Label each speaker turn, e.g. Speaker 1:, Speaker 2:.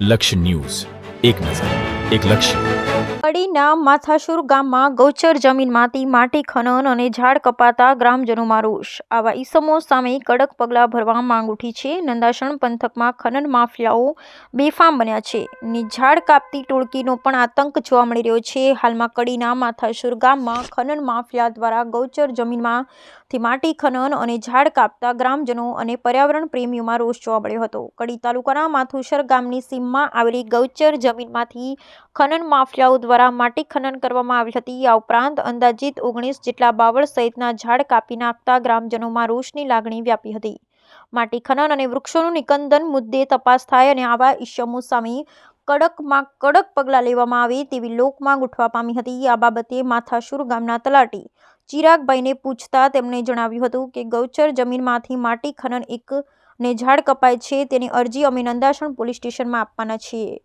Speaker 1: લક્ષ્ય ન્યૂઝ. એક નજર. એક લક્ષ્ય.
Speaker 2: કડીના માથાસુર ગામમાં ગૌચર જમીનમાંથી માટી, ખનન અને ઝાડ કપાતા ગ્રામજનોમાં રોષ. આવા ઈસમો સામે કડક પગલાં ભરવા માંગ ઉઠી છે. નંદાસણ પંથકમાં ખનન માફિયાઓ બેફામ બન્યા છે. ને ઝાડ કાપતી ટોળકીનો પણ આતંક જોવા મળી રહ્યો છે. હાલમાં કડીના માથાસુર ગામમાં ખનન માફિયા દ્વારા ગૌચર જમીનમાંથી માટી, ખનન અને ઝાડ કાપતા ગ્રામજનો અને પર્યાવરણ પ્રેમીઓમાં રોષ જોવા મળ્યો હતો. કડી તાલુકાના માથુસર ગામની સીમમાં આવેલી ગૌચર જમીનમાંથી ખનન માફિયાઓ દ્વારા માટી ખનન કરવામાં આવી હતી. આ ઉપરાંત અંદાજિત ઓગણીસ જેટલા બાવળ સહિતના ઝાડ કાપી નાખતા ગ્રામજનોમાં રોષની લાગણી વ્યાપી હતી. માટી ખનન અને વૃક્ષોનું નિકંદન મુદ્દે તપાસ થાય અને આવા ઇસમો સામે કડકમાં કડક પગલાં લેવામાં આવે તેવી લોકમાંગ ઉઠવા પામી હતી. આ બાબતે માથાશુર ગામના તલાટી ચિરાગભાઈને પૂછતા તેમણે જણાવ્યું હતું કે, ગૌચર જમીનમાંથી માટી ખનન એક ને ઝાડ કપાય છે, તેની અરજી અમે નંદાસણ પોલીસ સ્ટેશનમાં આપવાના છીએ.